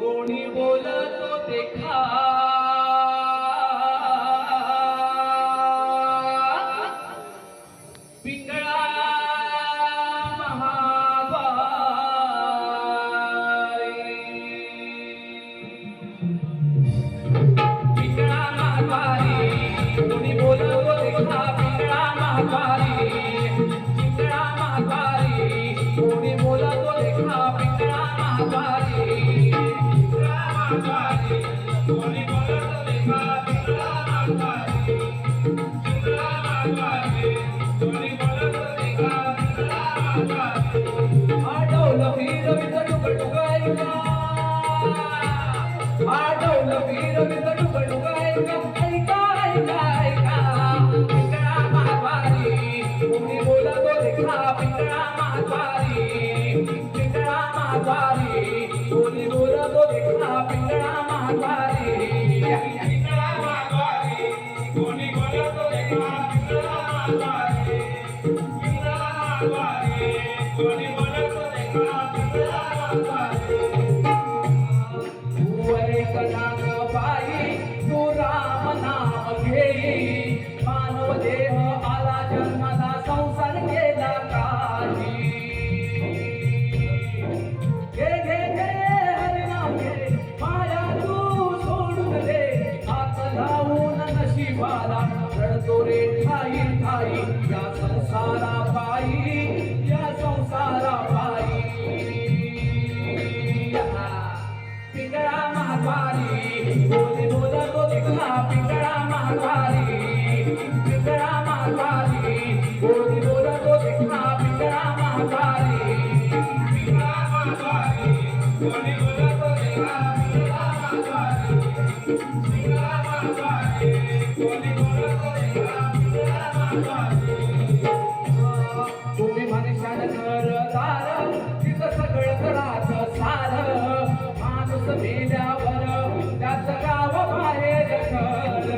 कोणी बोलतो देखा रडतो रे ठाई ठाई या संसारा पायी या संसारा पायी. पिंगळा महाद्वारी बोले बोला तो देखा पिंगळा तुम्ही मनुष्यानं घरदार तिथं सगळं घराचं सार माणूस मेल्यावर त्याचं गाव बाहेर घर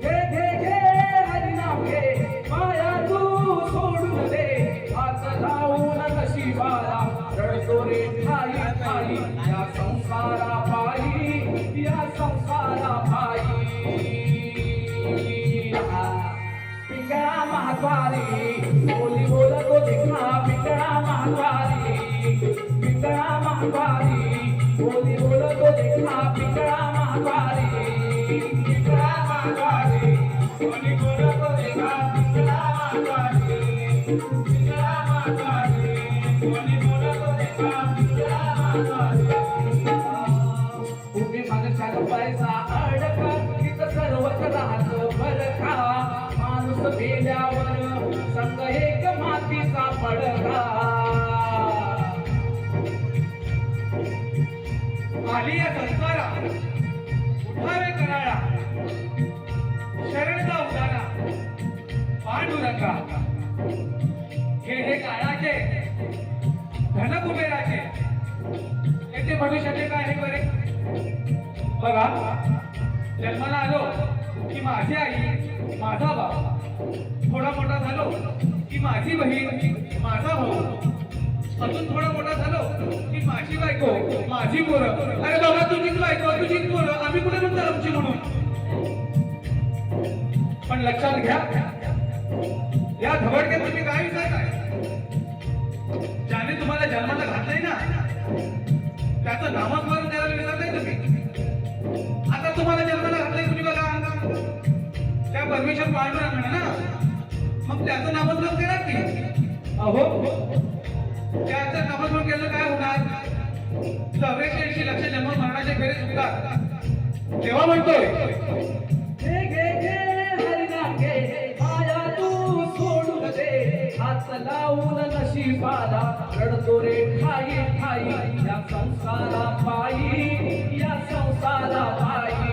घे घे घे हरिनाम घे माया तू सोडून दे. हात लावून नशिबाला रडतो रे ठाई ठाई या संसारा पिंगळा महाद्वारी. बोली बोलतो देखा पिंगळा महाद्वारी. पिंगळा महाद्वारी. बोली बोलतो देखा पिंगळा महाद्वारी. पिंगळा महाद्वारी. बोली बोलतो देखा पिंगळा महाद्वारी. पिंगळा महाद्वारी. बोली बोलतो देखा पिंगळा महाद्वारी. पांडुरंगा हे हे काळाचे धन कुबेराचे येथे भविष्याचे काय हे बरे? बघा जन्माला आलो की माझी आई माझा बाप थोडा मोठा झालो की माझी बहीण माझा भाऊ. अजून थोडा मोठा झालो की माझी बायको माझी पोरं. अरे बाबा तुझीच बायको तुझीच पोरं. आम्ही कुठे म्हणतो आमची म्हणून? पण लक्षात घ्या या धबडक्यात तुम्ही म्हणजे काय विचारताय ज्याने तुम्हाला जन्माला घातलंय ना त्याचं नामस्मरण द्यायला विचारताय तुम्ही. आता तुम्हाला जन्माला घातलंय तुम्ही बघा. त्या परमेश्वर पांडुरंग ना मग त्याचं नामस्मरण करा की. अहो त्याचं नामस्मरण केलं काय होणार? चौऱ्याऐंशी लक्ष जन्म मरणाचे फेरे चुकतात तेव्हा म्हणतोय दे लावून नशिबाला रडतो रे ठाई ठाई. या संसारा पायी या संसारा पायी.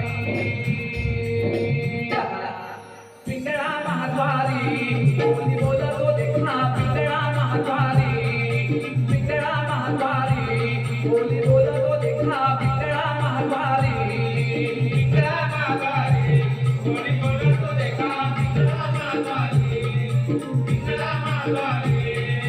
पिंगळा महाद्वारी बोली बोलतो देखा पिंगळा महाद्वारी. पिंगळा महाद्वारी बोली बोलतो देखा पिंगळा महाद्वारी.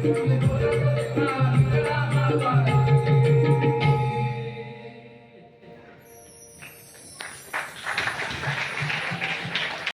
Thank you.